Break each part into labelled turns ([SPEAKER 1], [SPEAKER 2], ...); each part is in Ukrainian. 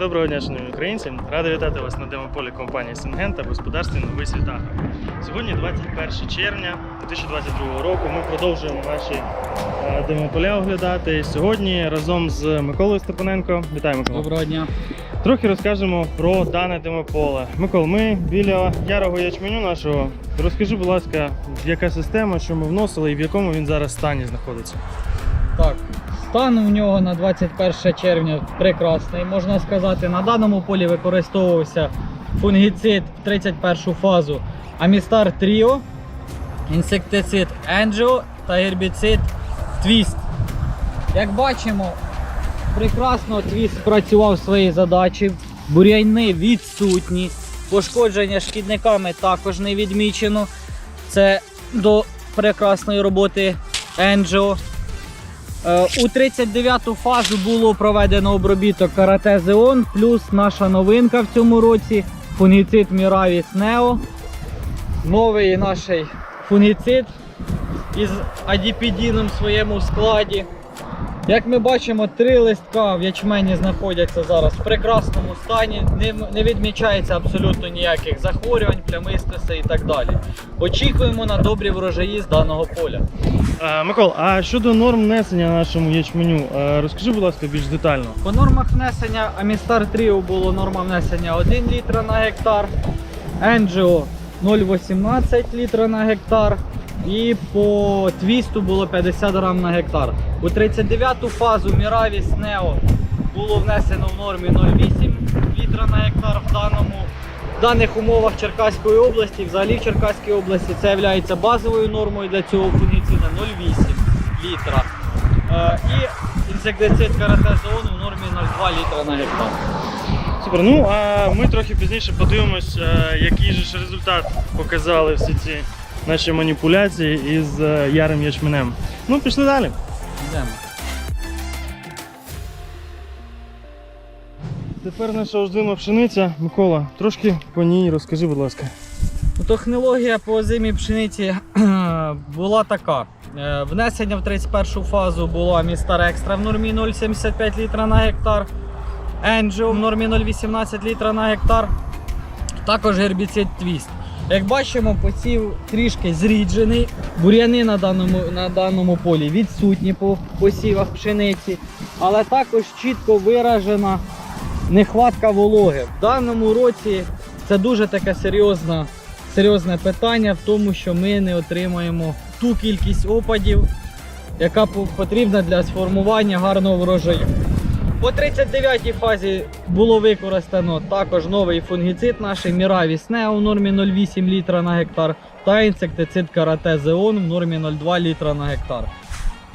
[SPEAKER 1] Доброго дня, шановні українці. Радий вітати вас на демополі компанії Сингента господарстві Новий Світ Сьогодні 21 червня 2022 року. Ми продовжуємо наші е, демополя оглядати. Сьогодні разом з Миколою Степаненко. Вітаю, Микола.
[SPEAKER 2] Доброго дня.
[SPEAKER 1] Трохи розкажемо про дане демополе. Микол, ми біля ярого ячменю нашого. Розкажи, будь ласка, яка система, що ми вносили і в якому він зараз стані знаходиться.
[SPEAKER 2] Так, стан у нього на 21 червня прекрасний, можна сказати. На даному полі використовувався фунгіцид в 31 фазу Амістар Тріо, інсектицид Енджіо та гербіцид Твіст. Як бачимо, прекрасно твіст спрацював свої задачі, бур'яни відсутні, пошкодження шкідниками також не відмічено. Це до прекрасної роботи Енджіо. Е, У 39-ту фазу було проведено обробіток карате Зеон, плюс наша новинка в цьому році фунгіцид Міравіс Нео. Новий наш фунгіцид із адіпідіном в своєму складі. Як ми бачимо, три листка в ячмені знаходяться зараз в прекрасному стані, не, відмічається абсолютно ніяких захворювань, плямистості і так далі. Очікуємо на добрі врожаї з даного поля.
[SPEAKER 1] Е, Микол, а щодо норм внесення нашому ячменю, е, розкажи, будь ласка, більш детально.
[SPEAKER 2] По нормах внесення Амістар Тріо було норма внесення 1 літра на гектар, Енджіо 0,18 літра на гектар. І по твісту було 50 грам на гектар. У 39-ту фазу Міравіс Нео було внесено в нормі 0,8 літра на гектар в даному. В даних умовах Черкаської області, взагалі в Черкаській області, це є базовою нормою для цього фунгіцида 0,8 літра. Е, і інсектицид карате зону в нормі 0,2 літра на гектар.
[SPEAKER 1] Супер. Ну а ми трохи пізніше подивимось, е, який же ж результат показали всі ці наші маніпуляції із е, ярим ячменем. Ну, пішли далі.
[SPEAKER 2] Йдемо.
[SPEAKER 1] Тепер наша ождима пшениця. Микола, трошки по ній розкажи, будь ласка.
[SPEAKER 2] Ну, Технологія по озимій пшениці була така. Е, Внесення в 31 фазу було Амістар Екстра в нормі 0,75 літра на гектар, Енджіо в нормі 0,18 літра на гектар, також гербіцид Твіст. Як бачимо, посів трішки зріджений, бур'яни на даному, на даному полі відсутні по посівах пшениці, але також чітко виражена нехватка вологи. В даному році це дуже таке серйозне, серйозне питання в тому, що ми не отримаємо ту кількість опадів, яка потрібна для сформування гарного врожаю. По 39-й фазі було використано також новий фунгіцид наш Міравіс Нео в нормі 0,8 літра на гектар та інсектицид Карате Зеон в нормі 0,2 літра на гектар.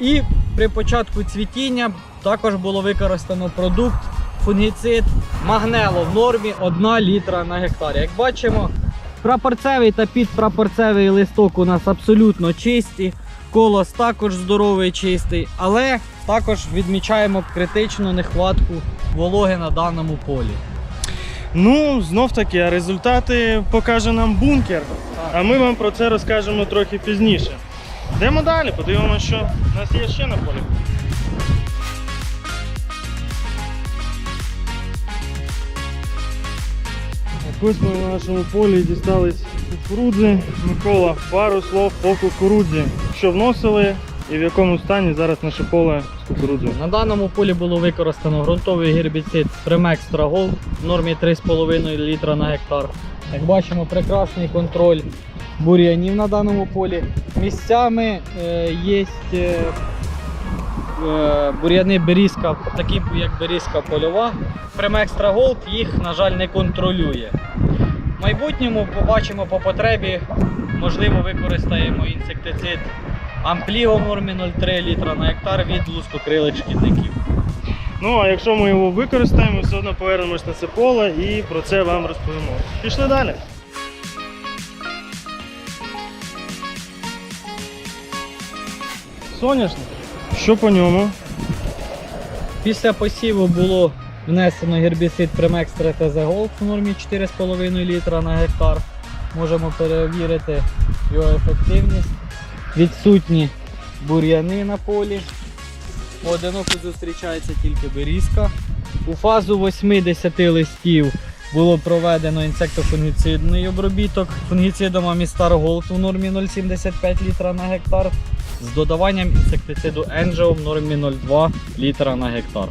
[SPEAKER 2] І при початку цвітіння також було використано продукт фунгіцид Магнело в нормі 1 літра на гектар. Як бачимо, прапорцевий та підпрапорцевий листок у нас абсолютно чисті. Колос також здоровий, чистий, але також відмічаємо критичну нехватку вологи на даному полі.
[SPEAKER 1] Ну, знов таки, результати покаже нам бункер. А ми вам про це розкажемо трохи пізніше. Йдемо далі, подивимося, що в нас є ще на полі. Ось на нашому полі дістались кукурудзи. Микола, пару слов по кукурудзі. Що вносили і в якому стані зараз наше поле з кукурудзою.
[SPEAKER 2] На даному полі було використано ґрунтовий гербіцид Primextra Gold в нормі 3,5 літра на гектар. Як бачимо, прекрасний контроль бур'янів на даному полі. Місцями е, є е, е, бур'яни берізка, такі як берізка польова. Primextra Gold їх, на жаль, не контролює. В майбутньому побачимо по потребі, можливо, використаємо інсектицид Ампліго нормі 0,3 літра на гектар від лускокрилих шкідників.
[SPEAKER 1] Ну, а якщо ми його використаємо, все одно повернемось на це поле і про це вам розповімо. Пішли далі. Соняшник. Що по ньому?
[SPEAKER 2] Після посіву було внесено гербіцид Primextra TZ Gold в нормі 4,5 літра на гектар. Можемо перевірити його ефективність. Відсутні бур'яни на полі. Одиноко зустрічається тільки берізка. У фазу 80 листів було проведено інсектофунгіцидний обробіток фунгіцидом Амістар Голд у нормі 0,75 літра на гектар з додаванням інсектициду Angel в нормі 0,2 літра на гектар.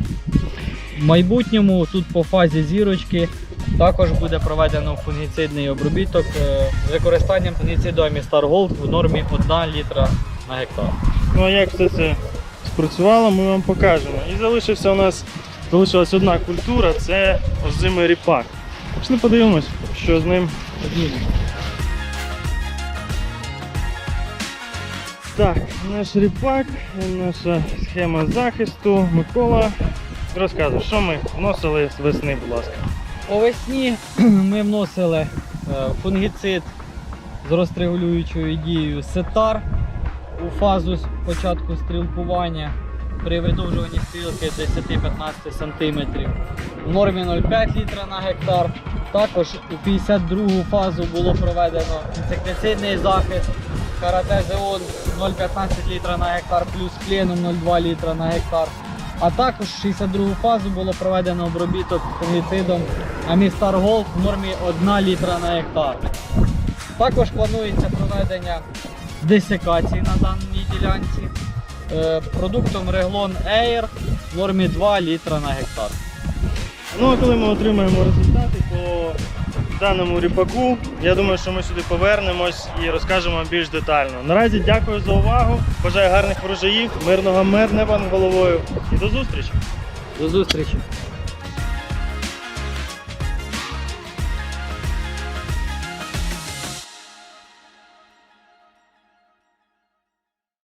[SPEAKER 2] В майбутньому тут по фазі зірочки також буде проведено фунгіцидний обробіток е, з використанням фунгіциду Амістар Голд в нормі 1 літра на гектар.
[SPEAKER 1] Ну а як все це спрацювало, ми вам покажемо. І залишився у нас залишилась одна культура це озимий ріпак. Пішли подивимось, що з ним. Так, наш ріпак, наша схема захисту. Микола. Розказуй, що ми вносили з весни, будь ласка.
[SPEAKER 2] По весні ми вносили е, фунгіцид з розрегулюючою дією сетар у фазу початку стрілкування при видовжуванні стрілки 10-15 см в нормі 0,5 літра на гектар. Також у 52 фазу було проведено інсектицидний захист Каратезеон 0,15 літра на гектар плюс пленум 0,2 літра на гектар. А також 62 фазу було проведено обробіток фунгіцидом Амістар Голд в нормі 1 літра на гектар. Також планується проведення десикації на даній ділянці е, продуктом Реглон Air в нормі 2 літра на гектар.
[SPEAKER 1] Ну а коли ми отримаємо результати по даному ріпаку, я думаю, що ми сюди повернемось і розкажемо більш детально. Наразі дякую за увагу. Бажаю гарних врожаїв, мирного мир неба над головою і до зустрічі!
[SPEAKER 2] До зустрічі!